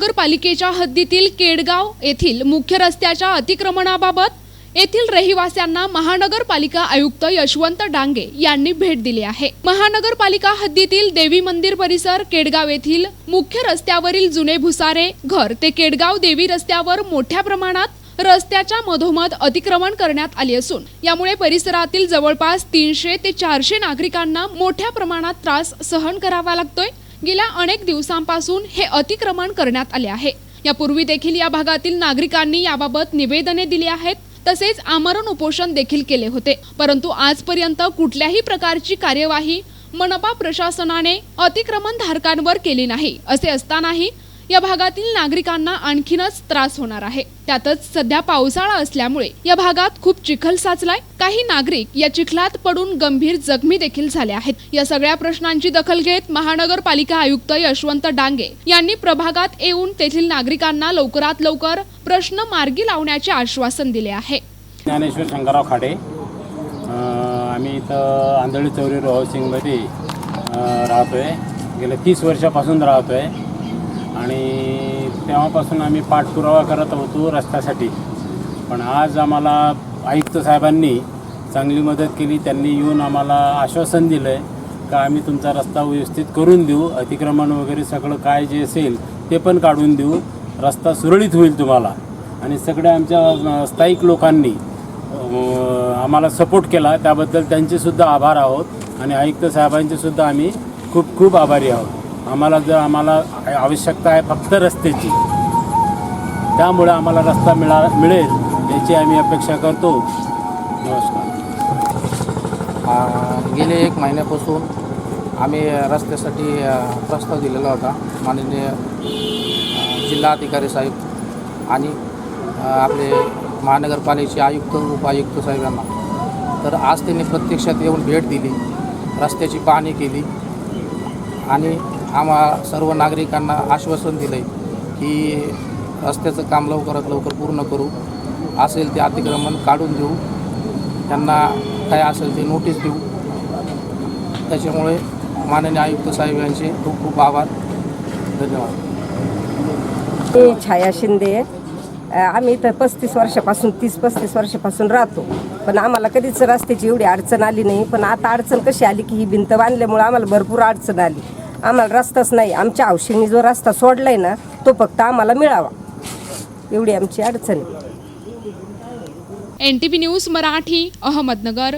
महानगरपालिकेच्या हद्दीतील केडगाव येथील मुख्य रस्त्याच्या अतिक्रमणाबाबत येथील रहिवाशांना महानगरपालिका आयुक्त यशवंत डांगे यांनी भेट दिली आहे. महानगरपालिका हद्दीतील देवी मंदिर परिसर केडगाव येथील मुख्य रस्त्यावरील जुने भुसारे घर ते केडगाव देवी रस्त्यावर मोठ्या प्रमाणात रस्त्याच्या मधोमध अतिक्रमण करण्यात आले असून यामुळे परिसरातील जवळपास तीनशे ते चारशे नागरिकांना मोठ्या प्रमाणात त्रास सहन करावा लागतोय. गेल्या अनेक दिवसांपासून हे अतिक्रमण करण्यात आले आहे. यापूर्वी देखील या भागातील नागरिकांनी याबाबत निवेदने दिली आहेत तसेच आमरण उपोषण देखील केले होते. परंतु आजपर्यंत कुठल्याही प्रकारची कार्यवाही मनपा प्रशासनाने अतिक्रमण धारकांवर केली नाही असे असतानाही या भागातील नागरिकांना आणखीनच त्रास होणार आहे. त्यातच सध्या पावसाळा असल्यामुळे या भागात खूप चिखल साचलाय. काही नागरिक या चिखलात पडून गंभीर जखमी देखील झाले आहेत. या सगळ्या प्रश्नांची दखल घेत महानगरपालिका आयुक्त यशवंत डांगे यांनी प्रभागात येऊन तेथील नागरिकांना लवकरात लवकर प्रश्न मार्गी लावण्याचे आश्वासन दिले आहे. ज्ञानेश्वर शंकरराव खाडे आम्ही इथं आंधळी चौरी रोहसिंगमध्ये राहतोय. गेल्या तीस वर्षापासून राहतोय. आणि तेव्हापासून आम्ही पाठपुरावा करत होतो रस्त्यासाठी. पण आज आम्हाला आयुक्त साहेबांनी चांगली मदत केली त्यांनी येऊन आम्हाला आश्वासन दिलं आहे का आम्ही तुमचा रस्ता व्यवस्थित करून देऊ अतिक्रमण वगैरे सगळं काय जे असेल ते पण काढून देऊ रस्ता सुरळीत होईल तुम्हाला. आणि सगळ्या आमच्या स्थायिक लोकांनी आम्हाला सपोर्ट केला त्याबद्दल त्यांचेसुद्धा आभार आहोत आणि आयुक्त साहेबांचेसुद्धा आम्ही खूप खूप आभारी आहोत. आम्हाला जर आम्हाला आवश्यकता आहे फक्त रस्त्याची त्यामुळे आम्हाला रस्ता मिळा मिळेल याची आम्ही अपेक्षा करतो. नमस्कार. गेले एक महिन्यापासून आम्ही रस्त्यासाठी प्रस्ताव दिलेला होता. माननीय जिल्हाधिकारी साहेब आणि आपले महानगरपालिकेचे आयुक्त उपायुक्त साहेब यांना तर आज त्यांनी प्रत्यक्षात येऊन भेट दिली रस्त्याची पाहणी केली आणि आम्हा सर्व नागरिकांना आश्वासन दिलं आहे की रस्त्याचं काम लवकरात लवकर पूर्ण करू. असेल ते अतिक्रमण काढून देऊ. त्यांना काय असेल ते नोटीस देऊ. त्याच्यामुळे माननीय आयुक्त साहेब यांचे खूप खूप आभार. धन्यवाद. मी छाया शिंदे आम्ही इथं पस्तीस वर्षापासून तीस पस्तीस वर्षापासून राहतो. पण आम्हाला कधीच रस्त्याची एवढी अडचण आली नाही. पण आता अडचण कशी आली की ही भिंत बांधल्यामुळे आम्हाला भरपूर अडचण आली. आम्हाला रस्ताच नाही. आमच्या औषधीने जो रस्ता सोडलाय ना तो फक्त आम्हाला मिळावा. एवढी आमची अडचण आहे. N T V news Marathi Ahmednagar.